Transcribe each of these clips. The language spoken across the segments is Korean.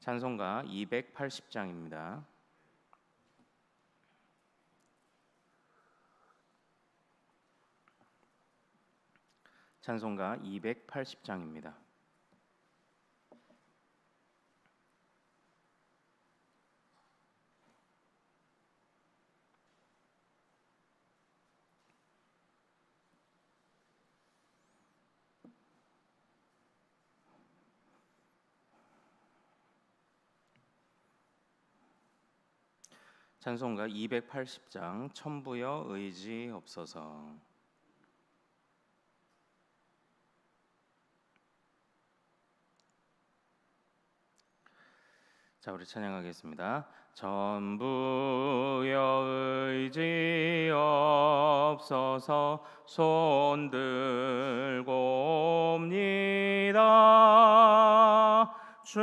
찬송가 280장입니다. 찬송가 280장입니다. 찬송가 280장 천부여 의지 없어서 자 우리 찬양하겠습니다. 전부여 의지 없어서 손 들고 옵니다. 주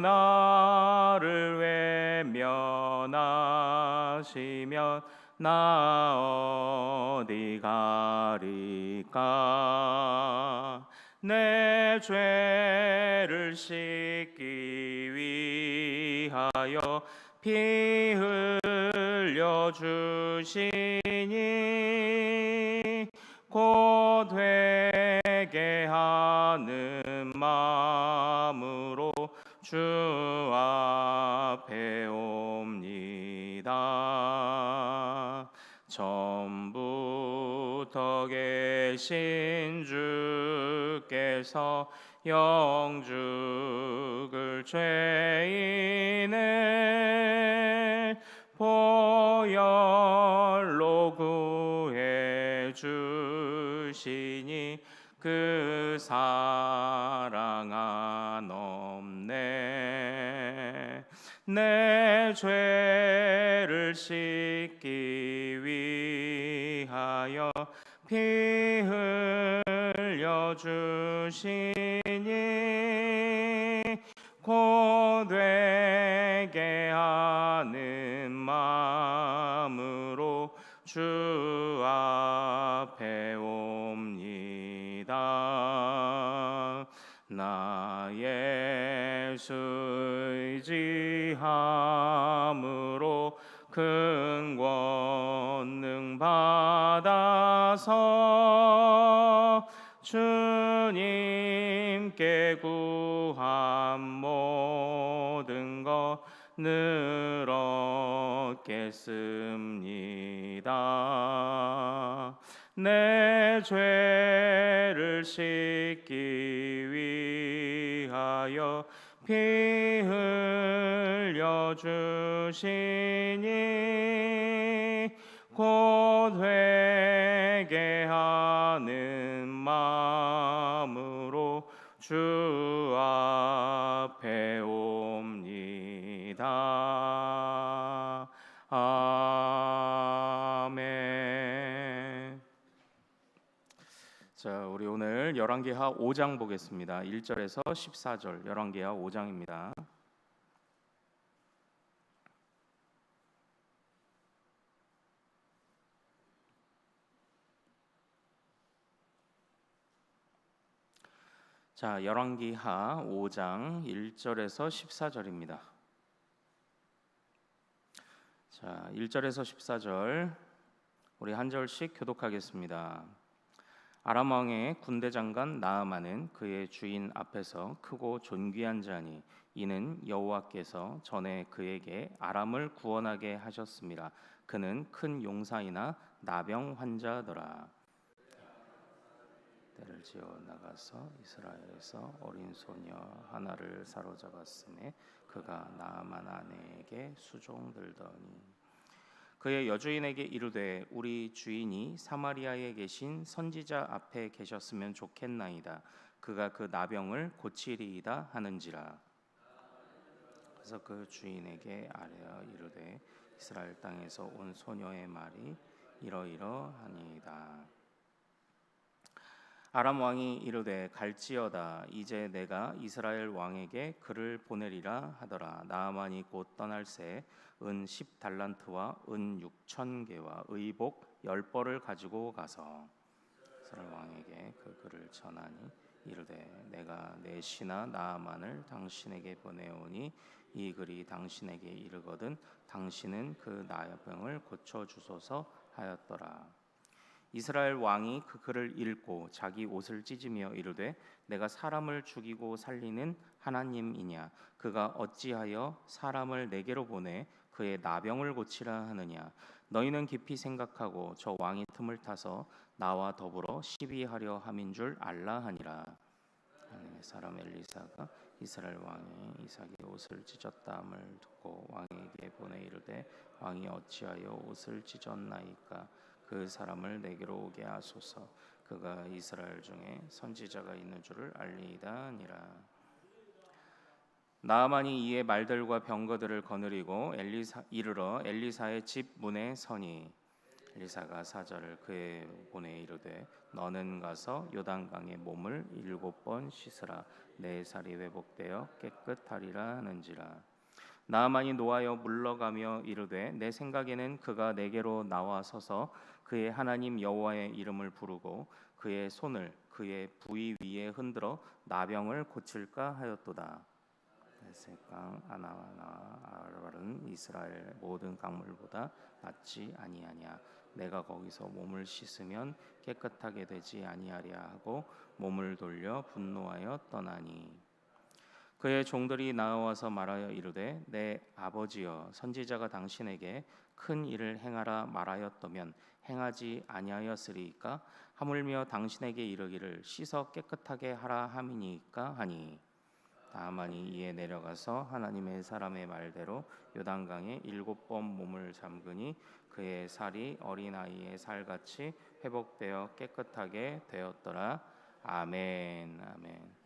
나를 외 면하시면 나 어디 가리까? 내 죄를 씻기 위하여 피 흘려 주시니 곧 회개 하는 마음으로 주 앞에 옵니다. 전부터 계신 주께서 영죽을 죄인을 보혈로 구해 주시니 그 사랑 한 내 죄를 씻기 위하여 피 흘려 주시니 곧 회개하는 마음으로 주 앞에 옵니다. 나 예수 의지함으로 큰 권능 받아서 주님께 구한 모든 것늘 얻겠습니다. 내 죄를 씻기 위하여 피 흘려 주시니 곧 회개하는 마음으로 주 앞에 옵 열왕기하 5장 보겠습니다. 1절에서 14절 열왕기하 5장입니다. 자, 열왕기하 5장 1절에서 14절입니다. 자, 1절에서 14절 우리 한 절씩 교독하겠습니다. 아람 왕의 군대 장관 나아만은 그의 주인 앞에서 크고 존귀한 자니 이는 여호와께서 전에 그에게 아람을 구원하게 하셨습니다. 그는 큰 용사이나 나병 환자더라. 때를 지어 나가서 이스라엘에서 어린 소녀 하나를 사로잡았음에 그가 나만 아내에게 수종들더니 그의 여주인에게 이르되 우리 주인이 사마리아에 계신 선지자 앞에 계셨으면 좋겠나이다. 그가 그 나병을 고치리이다 하는지라. 그래서 그 주인에게 아뢰어 이르되 이스라엘 땅에서 온 소녀의 말이 이러이러하니이다. 아람 왕이 이르되 갈지어다 이제 내가 이스라엘 왕에게 그를 보내리라 하더라. 나아만이 곧 떠날새 은 10달란트와 은 6천 개와 의복 열 벌을 가지고 가서 이스라엘 왕에게 그 글을 전하니 이르되 내가 내 신하 나아만을 당신에게 보내오니 이 글이 당신에게 이르거든 당신은 그 나병을 고쳐 주소서 하였더라 이스라엘 왕이 그 글을 읽고 자기 옷을 찢으며 이르되 내가 사람을 죽이고 살리는 하나님이냐? 그가 어찌하여 사람을 내게로 보내 그의 나병을 고치라 하느냐? 너희는 깊이 생각하고 저 왕이 틈을 타서 나와 더불어 시비하려 함인 줄 알라 하니라. 하나님의 사람 엘리사가 이스라엘 왕이 이삭의 옷을 찢었다함을 듣고 왕에게 보내 이르되 왕이 어찌하여 옷을 찢었나이까 그 사람을 내게로 오게 하소서. 그가 이스라엘 중에 선지자가 있는 줄을 알리이다 하니라. 나아만이 이에 말들과 병거들을 거느리고 엘리사 이르러 엘리사의 집 문에 서니 엘리사가 사자를 그에 보내 이르되 너는 가서 요단강에 몸을 일곱 번 씻으라. 내 살이 회복되어 깨끗하리라 하는지라. 나아만이 노하여 물러가며 이르되 내 생각에는 그가 내게로 나와 서서 그의 하나님 여호와의 이름을 부르고 그의 손을 그의 부위 위에 흔들어 나병을 고칠까 하였도다. 에세강 아나와나 아라는 이스라엘 모든 강물보다 낫지 아니하냐. 내가 거기서 몸을 씻으면 깨끗하게 되지 아니하랴 하고 몸을 돌려 분노하여 떠나니. 그의 종들이 나와서 말하여 이르되 내 아버지여 선지자가 당신에게 큰 일을 행하라 말하였다면 행하지 아니하였으리까? 하물며 당신에게 이르기를 씻어 깨끗하게 하라 함이니까? 하니 다만이 이에 내려가서 하나님의 사람의 말대로 요단강에 일곱 번 몸을 잠그니 그의 살이 어린아이의 살같이 회복되어 깨끗하게 되었더라. 아멘 아멘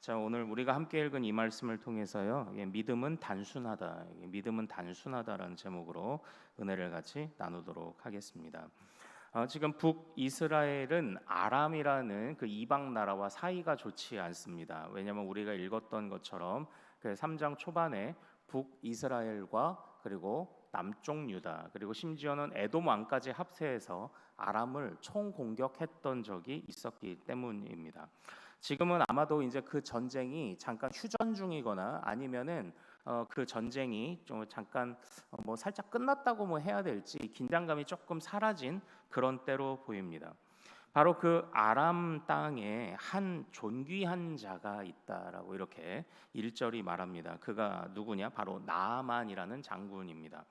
자 오늘 우리가 함께 읽은 이 말씀을 통해서요 예, 믿음은 단순하다 예, 믿음은 단순하다라는 제목으로 은혜를 같이 나누도록 하겠습니다. 어, 지금 북 이스라엘은 아람이라는 그 이방 나라와 사이가 좋지 않습니다. 왜냐하면 우리가 읽었던 것처럼 그 3장 초반에 북 이스라엘과 그리고 남쪽 유다 그리고 심지어는 에돔 왕까지 합세해서 아람을 총 공격했던 적이 있었기 때문입니다. 지금은 아마도 이제 그 전쟁이 잠깐 휴전 중이거나 아니면은 어, 그 전쟁이 좀 잠깐 어, 뭐 살짝 끝났다고 뭐 해야 될지 긴장감이 조금 사라진 그런 때로 보입니다. 바로 그 아람 땅에 한 존귀한 자가 있다라고 이렇게 일절이 말합니다. 그가 누구냐? 바로 나아만이라는 장군입니다.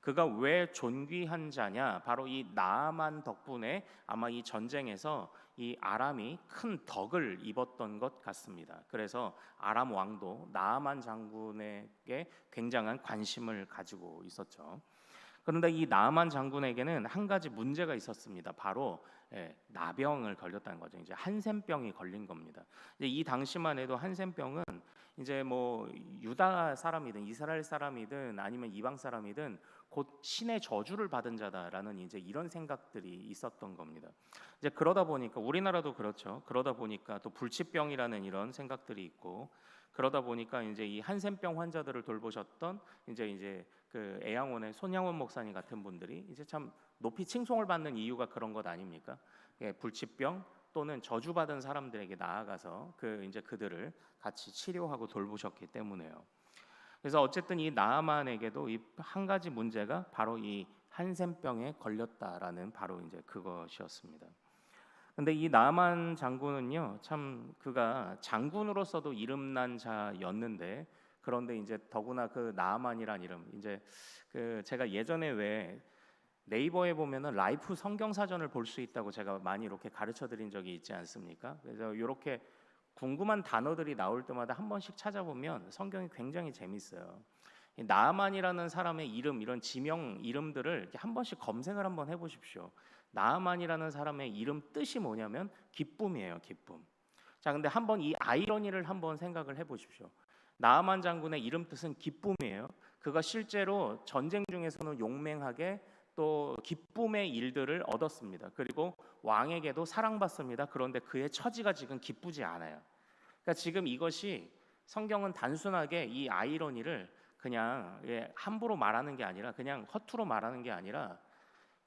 그가 왜 존귀한 자냐? 바로 이 나아만 덕분에 아마 이 전쟁에서 이 아람이 큰 덕을 입었던 것 같습니다. 그래서 아람 왕도 나아만 장군에게 굉장한 관심을 가지고 있었죠. 그런데 이 나아만 장군에게는 한 가지 문제가 있었습니다. 바로 예, 나병을 걸렸다는 거죠. 이제 한센병이 걸린 겁니다. 이 당시만 해도 한센병은 이제 뭐 유다 사람이든 이스라엘 사람이든 아니면 이방 사람이든 곧 신의 저주를 받은 자다라는 이제 이런 생각들이 있었던 겁니다. 이제 그러다 보니까 우리나라도 그렇죠. 그러다 보니까 또 불치병이라는 이런 생각들이 있고 그러다 보니까 이제 이 한센병 환자들을 돌보셨던 이제 이제 그 애양원의 손양원 목사님 같은 분들이 이제 참 높이 칭송을 받는 이유가 그런 것 아닙니까? 예, 불치병 또는 저주받은 사람들에게 나아가서 그 이제 그들을 같이 치료하고 돌보셨기 때문에요. 그래서 어쨌든 이 나아만에게도 이 한 가지 문제가 바로 이 한센병에 걸렸다라는 바로 이제 그것이었습니다. 근데 이 나만 장군은요, 참 그가 장군으로서도 이름난 자였는데 그런데 이제 더구나 그 나아만이란 이름 이제 그 제가 예전에 왜 네이버에 보면은 라이프 성경 사전을 볼 수 있다고 제가 많이 이렇게 가르쳐 드린 적이 있지 않습니까? 그래서 이렇게 궁금한 단어들이 나올 때마다 한 번씩 찾아보면 성경이 굉장히 재밌어요. 이 나아만이라는 사람의 이름 이런 지명 이름들을 한 번씩 검색을 한번 해보십시오. 나아만이라는 사람의 이름 뜻이 뭐냐면 기쁨이에요, 기쁨. 자, 근데 한번 이 아이러니를 한번 생각을 해보십시오. 나아만 장군의 이름 뜻은 기쁨이에요. 그가 실제로 전쟁 중에서는 용맹하게 또 기쁨의 일들을 얻었습니다. 그리고 왕에게도 사랑받습니다. 그런데 그의 처지가 지금 기쁘지 않아요. 그러니까 지금 이것이 성경은 단순하게 이 아이러니를 그냥 예, 함부로 말하는 게 아니라 그냥 허투루 말하는 게 아니라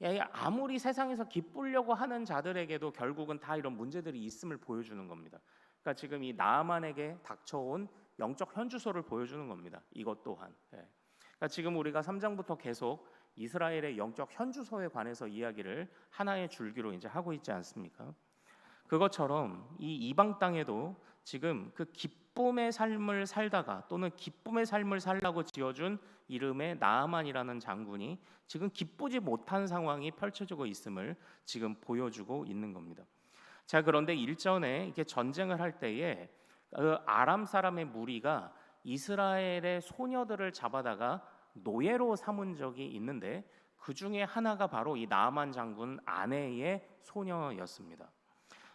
야, 이 아무리 세상에서 기쁘려고 하는 자들에게도 결국은 다 이런 문제들이 있음을 보여주는 겁니다. 그러니까 지금 이 나아만에게 닥쳐온 영적 현주소를 보여주는 겁니다. 이것 또한. 예. 그러니까 지금 우리가 3장부터 계속 이스라엘의 영적 현주소에 관해서 이야기를 하나의 줄기로 이제 하고 있지 않습니까? 그것처럼 이 이방 땅에도 지금 그 기쁨의 삶을 살다가 또는 기쁨의 삶을 살라고 지어준 이름의 나아만이라는 장군이 지금 기쁘지 못한 상황이 펼쳐지고 있음을 지금 보여주고 있는 겁니다. 자 그런데 일전에 이렇게 전쟁을 할 때에 그 아람 사람의 무리가 이스라엘의 소녀들을 잡아다가 노예로 삼은 적이 있는데 그 중에 하나가 바로 이 나아만 장군 아내의 소녀였습니다.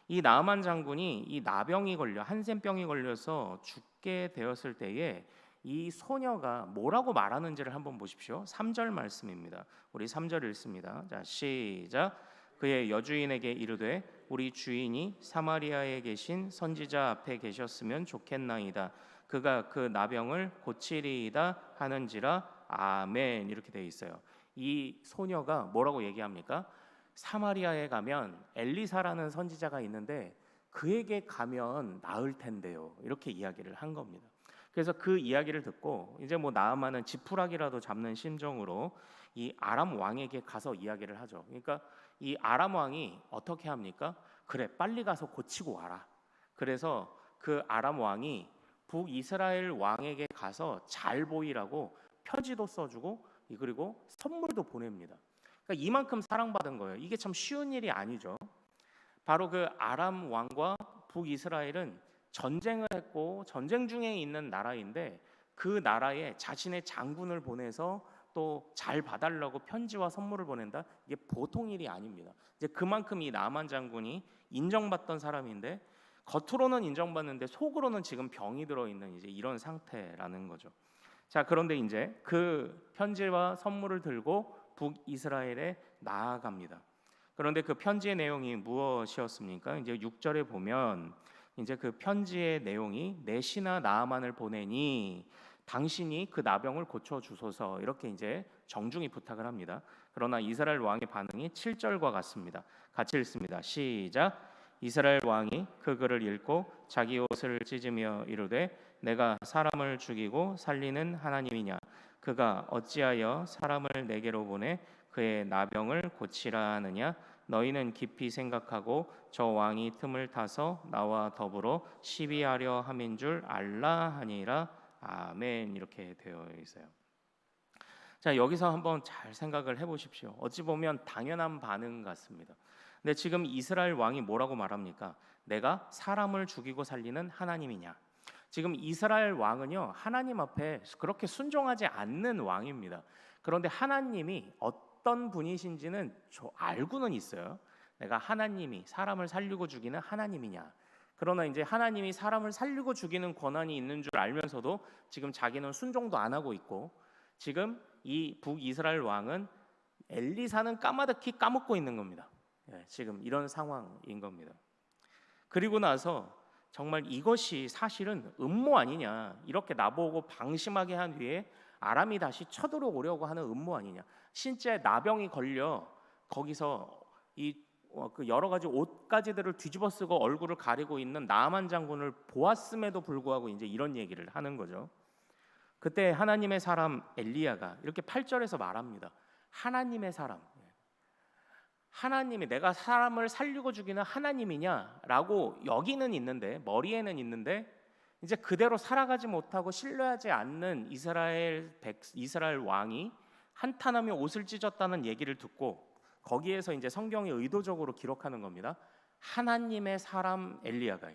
이 나아만 장군이 이 나병이 걸려 한센병이 걸려서 죽게 되었을 때에 이 소녀가 뭐라고 말하는지를 한번 보십시오. 3절 말씀입니다. 우리 3절 읽습니다. 자, 시작. 그의 여주인에게 이르되 우리 주인이 사마리아에 계신 선지자 앞에 계셨으면 좋겠나이다. 그가 그 나병을 고치리이다 하는지라 아멘 이렇게 되어 있어요. 이 소녀가 뭐라고 얘기합니까? 사마리아에 가면 엘리사라는 선지자가 있는데 그에게 가면 나을 텐데요. 이렇게 이야기를 한 겁니다. 그래서 그 이야기를 듣고 이제 뭐 나아만은 지푸라기라도 잡는 심정으로 이 아람 왕에게 가서 이야기를 하죠. 그러니까 이 아람 왕이 어떻게 합니까? 그래 빨리 가서 고치고 와라. 그래서 그 아람 왕이 북 이스라엘 왕에게 가서 잘 보이라고 편지도 써주고 그리고 선물도 보냅니다. 그러니까 이만큼 사랑받은 거예요. 이게 참 쉬운 일이 아니죠. 바로 그 아람 왕과 북이스라엘은 전쟁을 했고 전쟁 중에 있는 나라인데 그 나라에 자신의 장군을 보내서 또 잘 봐달라고 편지와 선물을 보낸다. 이게 보통 일이 아닙니다. 이제 그만큼 이 나만 장군이 인정받던 사람인데 겉으로는 인정받는데 속으로는 지금 병이 들어 있는 이제 이런 상태라는 거죠. 자, 그런데 이제 그 편지와 선물을 들고 북이스라엘에 나아갑니다. 그런데 그 편지의 내용이 무엇이었습니까? 이제 6절에 보면 이제 그 편지의 내용이 내시나 나아만을 보내니 당신이 그 나병을 고쳐 주소서 이렇게 이제 정중히 부탁을 합니다. 그러나 이스라엘 왕의 반응이 7절과 같습니다. 같이 읽습니다. 시작. 이스라엘 왕이 그 글을 읽고 자기 옷을 찢으며 이르되 내가 사람을 죽이고 살리는 하나님이냐 그가 어찌하여 사람을 내게로 보내 그의 나병을 고치라 하느냐 너희는 깊이 생각하고 저 왕이 틈을 타서 나와 더불어 시비하려 함인 줄 알라 하니라 아멘 이렇게 되어 있어요. 자 여기서 한번 잘 생각을 해 보십시오. 어찌 보면 당연한 반응 같습니다. 근데 지금 이스라엘 왕이 뭐라고 말합니까? 내가 사람을 죽이고 살리는 하나님이냐? 지금 이스라엘 왕은요 하나님 앞에 그렇게 순종하지 않는 왕입니다. 그런데 하나님이 어떤 분이신지는 저 알고는 있어요. 내가 하나님이 사람을 살리고 죽이는 하나님이냐? 그러나 이제 하나님이 사람을 살리고 죽이는 권한이 있는 줄 알면서도 지금 자기는 순종도 안 하고 있고 지금 이 북이스라엘 왕은 엘리사는 까마득히 까먹고 있는 겁니다. 예, 지금 이런 상황인 겁니다. 그리고 나서 정말 이것이 사실은 음모 아니냐 이렇게 나보고 방심하게 한 뒤에 아람이 다시 쳐들어오려고 하는 음모 아니냐 실제 나병이 걸려 거기서 이 어, 그 여러 가지 옷가지들을 뒤집어쓰고 얼굴을 가리고 있는 나만 장군을 보았음에도 불구하고 이제 이런 얘기를 하는 거죠. 그때 하나님의 사람 엘리야가 이렇게 8절에서 말합니다. 하나님의 사람 하나님이 내가 사람을 살리고 죽이는 하나님이냐라고 여기는 있는데 머리에는 있는데 이제 그대로 살아가지 못하고 신뢰하지 않는 이스라엘 백 이스라엘 왕이 한탄하며 옷을 찢었다는 얘기를 듣고 거기에서 이제 성경이 의도적으로 기록하는 겁니다. 하나님의 사람 엘리야가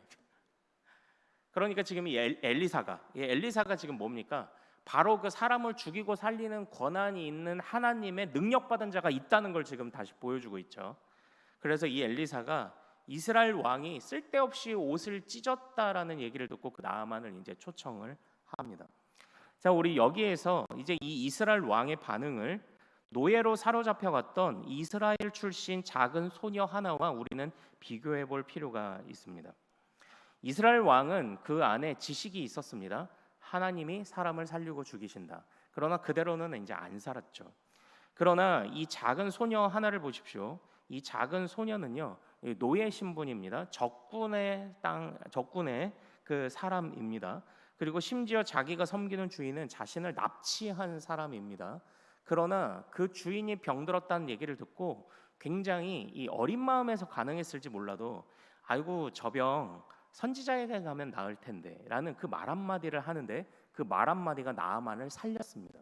그러니까 지금 이 엘- 엘리사가 이 엘리사가 지금 뭡니까? 바로 그 사람을 죽이고 살리는 권한이 있는 하나님의 능력받은 자가 있다는 걸 지금 다시 보여주고 있죠. 그래서 이 엘리사가 이스라엘 왕이 쓸데없이 옷을 찢었다라는 얘기를 듣고 그 나아만을 이제 초청을 합니다. 자, 우리 여기에서 이제 이 이스라엘 왕의 반응을 노예로 사로잡혀갔던 이스라엘 출신 작은 소녀 하나와 우리는 비교해 볼 필요가 있습니다. 이스라엘 왕은 그 안에 지식이 있었습니다. 하나님이 사람을 살리고 죽이신다. 그러나 그대로는 이제 안 살았죠. 그러나 이 작은 소녀 하나를 보십시오. 이 작은 소녀는요 이 노예 신분입니다. 적군의 땅, 적군의 그 사람입니다. 그리고 심지어 자기가 섬기는 주인은 자신을 납치한 사람입니다. 그러나 그 주인이 병들었다는 얘기를 듣고 굉장히 이 어린 마음에서 가능했을지 몰라도 아이고 저 병 선지자에게 가면 나을 텐데 라는 그 말 한마디를 하는데 그 말 한마디가 나아만을 살렸습니다.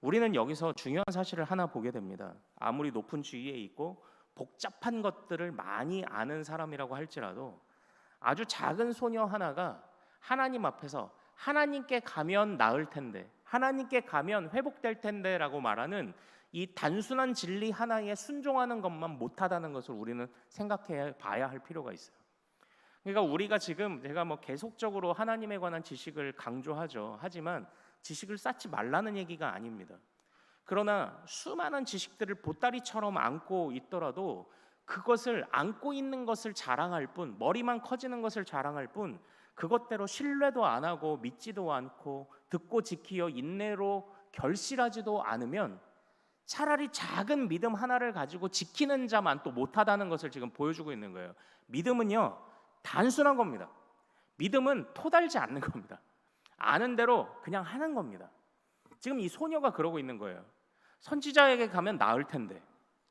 우리는 여기서 중요한 사실을 하나 보게 됩니다. 아무리 높은 지위에 있고 복잡한 것들을 많이 아는 사람이라고 할지라도 아주 작은 소녀 하나가 하나님 앞에서 하나님께 가면 나을 텐데 하나님께 가면 회복될 텐데라고 말하는 이 단순한 진리 하나에 순종하는 것만 못하다는 것을 우리는 생각해 봐야 할 필요가 있어요. 그러니까 우리가 지금 제가 뭐 계속적으로 하나님에 관한 지식을 강조하죠. 하지만 지식을 쌓지 말라는 얘기가 아닙니다. 그러나 수많은 지식들을 보따리처럼 안고 있더라도 그것을 안고 있는 것을 자랑할 뿐 머리만 커지는 것을 자랑할 뿐 그것대로 신뢰도 안 하고 믿지도 않고 듣고 지키어 인내로 결실하지도 않으면 차라리 작은 믿음 하나를 가지고 지키는 자만 또 못하다는 것을 지금 보여주고 있는 거예요. 믿음은요 단순한 겁니다. 믿음은 토달지 않는 겁니다. 아는 대로 그냥 하는 겁니다. 지금 이 소녀가 그러고 있는 거예요. 선지자에게 가면 나을 텐데.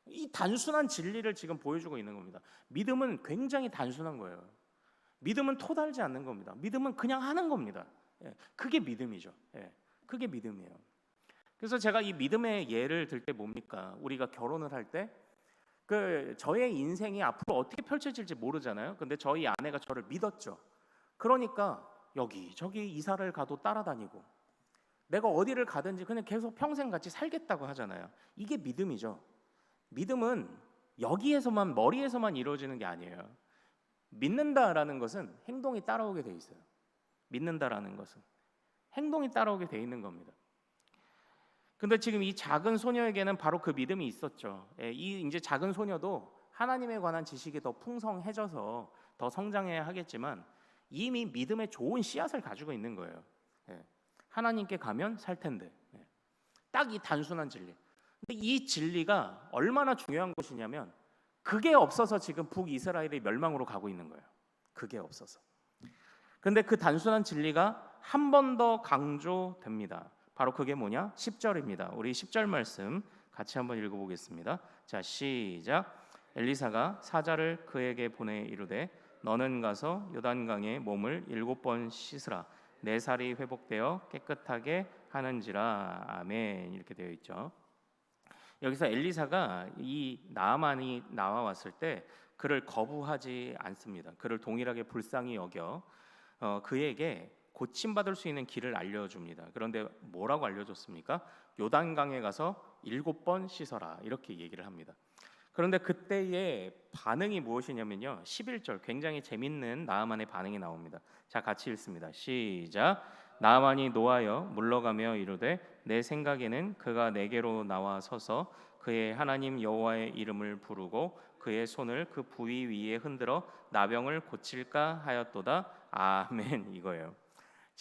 이 단순한 진리를 지금 보여주고 있는 겁니다. 믿음은 굉장히 단순한 거예요. 믿음은 토달지 않는 겁니다. 믿음은 그냥 하는 겁니다. 예, 그게 믿음이죠. 예, 그게 믿음이에요. 그래서 제가 이 믿음의 예를 들 때 뭡니까? 우리가 결혼을 할 때 그 저의 인생이 앞으로 어떻게 펼쳐질지 모르잖아요. 근데 저희 아내가 저를 믿었죠. 그러니까 여기 저기 이사를 가도 따라다니고 내가 어디를 가든지 그냥 계속 평생 같이 살겠다고 하잖아요. 이게 믿음이죠. 믿음은 여기에서만 머리에서만 이루어지는 게 아니에요. 믿는다라는 것은 행동이 따라오게 돼 있어요. 믿는다라는 것은 행동이 따라오게 돼 있는 겁니다. 근데 지금 이 작은 소녀에게는 바로 그 믿음이 있었죠. 예, 이 이제 작은 소녀도 하나님에 관한 지식이 더 풍성해져서 더 성장해야 하겠지만 이미 믿음의 좋은 씨앗을 가지고 있는 거예요. 예, 하나님께 가면 살 텐데. 예, 딱이 단순한 진리. 근데 이 진리가 얼마나 중요한 것이냐면 그게 없어서 지금 북이스라엘이 멸망으로 가고 있는 거예요. 그게 없어서. 근데 그 단순한 진리가 한 번 더 강조됩니다. 바로 그게 뭐냐? 10절입니다. 우리 10절 말씀 같이 한번 읽어 보겠습니다. 자, 시작. 엘리사가 사자를 그에게 보내 이르되 너는 가서 요단강에 몸을 일곱 번 씻으라 내 살이 회복되어 깨끗하게 하는지라 아멘 이렇게 되어 있죠. 여기서 엘리사가 이 나아만이 나와 왔을 때 그를 거부하지 않습니다. 그를 동일하게 불쌍히 여겨 어, 그에게 고침 받을 수 있는 길을 알려줍니다. 그런데 뭐라고 알려줬습니까? 요단강에 가서 일곱 번 씻어라 이렇게 얘기를 합니다. 그런데 그때의 반응이 무엇이냐면요. 11절 굉장히 재밌는 나아만의 반응이 나옵니다. 자, 같이 읽습니다. 시작. 나아만이 노하여 물러가며 이르되 내 생각에는 그가 내게로 나와 서서 그의 하나님 여호와의 이름을 부르고 그의 손을 그 부위 위에 흔들어 나병을 고칠까 하였도다. 아멘 이거예요.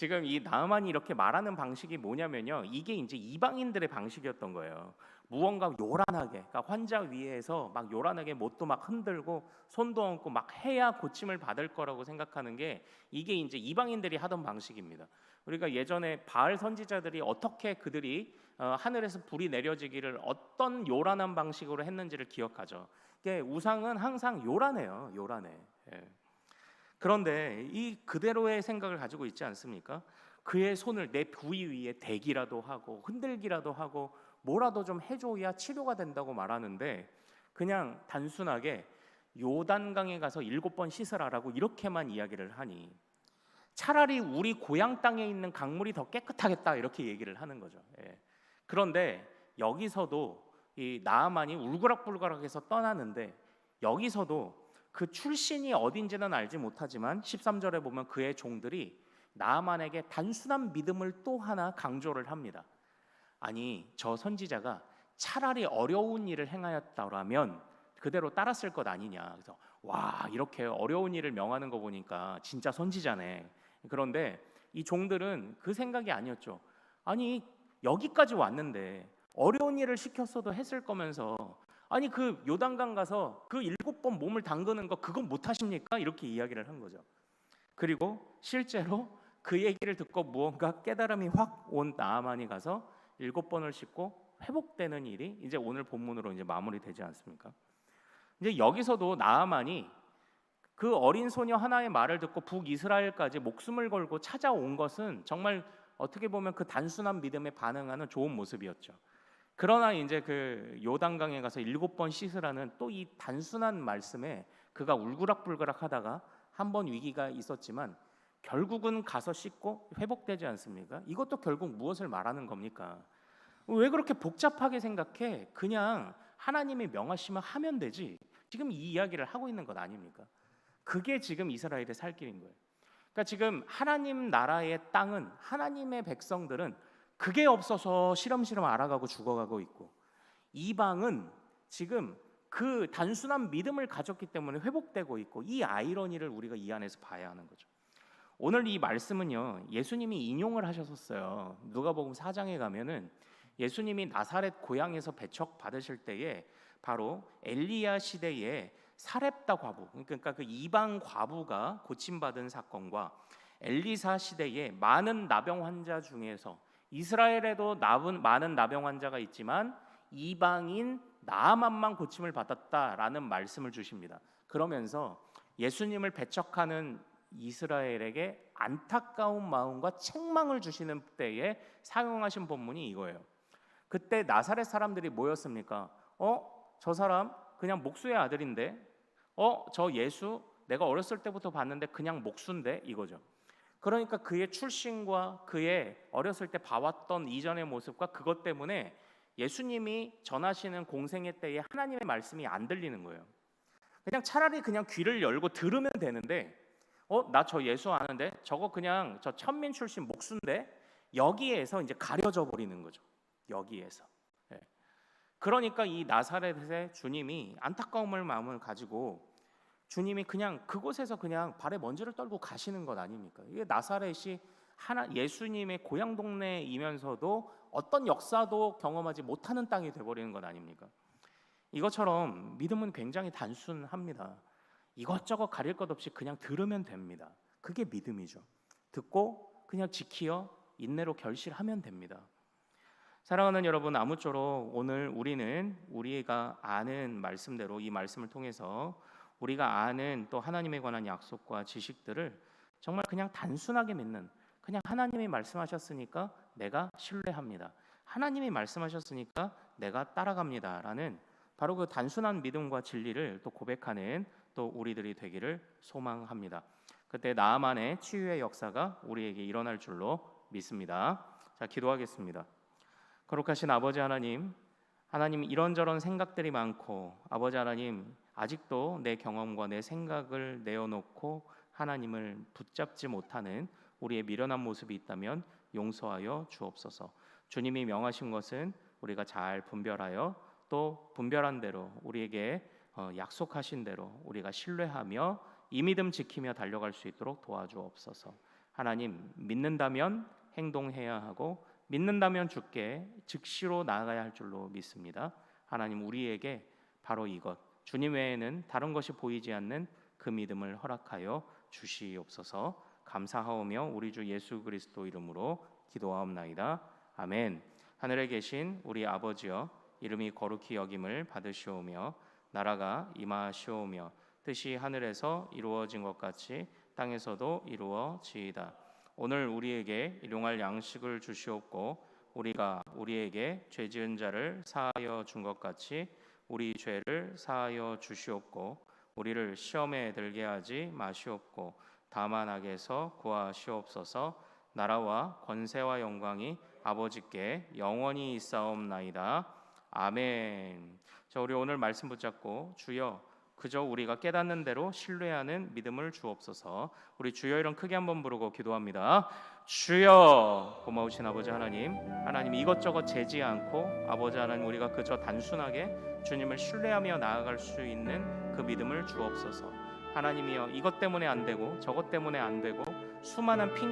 지금 이 나만이 이렇게 말하는 방식이 뭐냐면요. 이게 이제 이방인들의 방식이었던 거예요. 무언가 요란하게, 그러니까 환자 위에서 막 요란하게 못도 막 흔들고 손도 얹고 막 해야 고침을 받을 거라고 생각하는 게 이게 이제 이방인들이 하던 방식입니다. 우리가 예전에 바알 선지자들이 어떻게 그들이 어, 하늘에서 불이 내려지기를 어떤 요란한 방식으로 했는지를 기억하죠. 이게 우상은 항상 요란해요. 요란해. 예. 그런데 이 그대로의 생각을 가지고 있지 않습니까? 그의 손을 내 부위 위에 대기라도 하고 흔들기라도 하고 뭐라도 좀 해줘야 치료가 된다고 말하는데 그냥 단순하게 요단강에 가서 일곱 번 씻으라라고 이렇게만 이야기를 하니 차라리 우리 고향 땅에 있는 강물이 더 깨끗하겠다 이렇게 얘기를 하는 거죠. 예. 그런데 여기서도 이 나아만이 울그락불그락해서 떠나는데 여기서도 그 출신이 어딘지는 알지 못하지만 13절에 보면 그의 종들이 나아만에게 단순한 믿음을 또 하나 강조를 합니다. 아니 저 선지자가 차라리 어려운 일을 행하였다라면 그대로 따랐을 것 아니냐. 그래서 와 이렇게 어려운 일을 명하는 거 보니까 진짜 선지자네. 그런데 이 종들은 그 생각이 아니었죠. 아니 여기까지 왔는데 어려운 일을 시켰어도 했을 거면서 아니 그 요단강 가서 그 일곱 번 몸을 담그는 거 그건 못 하십니까? 이렇게 이야기를 한 거죠. 그리고 실제로 그 얘기를 듣고 무언가 깨달음이 확 온 나아만이 가서 일곱 번을 씻고 회복되는 일이 이제 오늘 본문으로 이제 마무리되지 않습니까? 이제 여기서도 나아만이 그 어린 소녀 하나의 말을 듣고 북이스라엘까지 목숨을 걸고 찾아온 것은 정말 어떻게 보면 그 단순한 믿음에 반응하는 좋은 모습이었죠. 그러나 이제 그 요단강에 가서 일곱 번 씻으라는 또 이 단순한 말씀에 그가 울그락불그락하다가 한 번 위기가 있었지만 결국은 가서 씻고 회복되지 않습니까? 이것도 결국 무엇을 말하는 겁니까? 왜 그렇게 복잡하게 생각해? 그냥 하나님이 명하시면 하면 되지. 지금 이 이야기를 하고 있는 것 아닙니까? 그게 지금 이스라엘의 살 길인 거예요. 그러니까 지금 하나님 나라의 땅은 하나님의 백성들은 그게 없어서 시름시름 알아가고 죽어가고 있고 이방은 지금 그 단순한 믿음을 가졌기 때문에 회복되고 있고 이 아이러니를 우리가 이 안에서 봐야 하는 거죠. 오늘 이 말씀은요 예수님이 인용을 하셨었어요. 누가복음 4장에 가면은 예수님이 나사렛 고향에서 배척 받으실 때에 바로 엘리야 시대에 사렙다 과부 그러니까 그 이방 과부가 고침받은 사건과 엘리사 시대에 많은 나병 환자 중에서 이스라엘에도 나분 많은 나병 환자가 있지만 이방인 나만만 고침을 받았다라는 말씀을 주십니다. 그러면서 예수님을 배척하는 이스라엘에게 안타까운 마음과 책망을 주시는 때에 사용하신 본문이 이거예요. 그때 나사렛 사람들이 뭐였습니까? 어, 저 사람 그냥 목수의 아들인데, 어, 저 예수 내가 어렸을 때부터 봤는데 그냥 목수인데 이거죠. 그러니까 그의 출신과 그의 어렸을 때 봐왔던 이전의 모습과 그것 때문에 예수님이 전하시는 공생의 때에 하나님의 말씀이 안 들리는 거예요. 그냥 차라리 그냥 귀를 열고 들으면 되는데, 어, 나 저 예수 아는데 저거 그냥 저 천민 출신 목수인데 여기에서 이제 가려져 버리는 거죠. 여기에서. 예. 그러니까 이 나사렛의 주님이 안타까움을 마음을 가지고 주님이 그냥 그곳에서 그냥 발에 먼지를 떨고 가시는 것 아닙니까? 이게 나사렛이 하나 예수님의 고향 동네이면서도 어떤 역사도 경험하지 못하는 땅이 되버리는 것 아닙니까? 이것처럼 믿음은 굉장히 단순합니다. 이것저것 가릴 것 없이 그냥 들으면 됩니다. 그게 믿음이죠. 듣고 그냥 지키어 인내로 결실하면 됩니다. 사랑하는 여러분, 아무쪼록 오늘 우리는 우리가 아는 말씀대로 이 말씀을 통해서 우리가 아는 또 하나님에 관한 약속과 지식들을 정말 그냥 단순하게 믿는 그냥 하나님이 말씀하셨으니까 내가 신뢰합니다. 하나님이 말씀하셨으니까 내가 따라갑니다라는 바로 그 단순한 믿음과 진리를 또 고백하는 또 우리들이 되기를 소망합니다. 그때 나만의 치유의 역사가 우리에게 일어날 줄로 믿습니다. 자, 기도하겠습니다. 거룩하신 아버지 하나님, 하나님 이런저런 생각들이 많고 아버지 하나님 아직도 내 경험과 내 생각을 내어놓고 하나님을 붙잡지 못하는 우리의 미련한 모습이 있다면 용서하여 주옵소서. 주님이 명하신 것은 우리가 잘 분별하여 또 분별한 대로 우리에게 어, 약속하신 대로 우리가 신뢰하며 이 믿음 지키며 달려갈 수 있도록 도와주옵소서. 하나님 믿는다면 행동해야 하고 믿는다면 주께 즉시로 나아가야 할 줄로 믿습니다. 하나님 우리에게 바로 이것 주님 외에는 다른 것이 보이지 않는 그 믿음을 허락하여 주시옵소서. 감사하오며 우리 주 예수 그리스도 이름으로 기도하옵나이다. 아멘. 하늘에 계신 우리 아버지여 이름이 거룩히 여김을 받으시오며 나라가 임하시오며 뜻이 하늘에서 이루어진 것 같이 땅에서도 이루어지이다. 오늘 우리에게 일용할 양식을 주시옵고 우리가 우리에게 죄 지은 자를 사하여 준 것 같이 우리 죄를 사하여 주시옵고 우리를 시험에 들게 하지 마시옵고 다만 악에서 구하시옵소서 나라와 권세와 영광이 아버지께 영원히 있사옵나이다 아멘. 자 우리 오늘 말씀 붙잡고 주여 그저 우리가 깨닫는 대로 신뢰하는 믿음을 주옵소서. 우리 주여 이런 크게 한번 부르고 기도합니다. 주여 고마우신 아버지 하나님. 하나님 이것저것 재지 않고 아버지 하나님 우리가 그저 단순하게 주님을 신뢰하며 나아갈 수 있는 그 믿음을 주옵소서. 하나님이여 이것 때문에 안 되고 저것 때문에 안 되고 수많은 핑계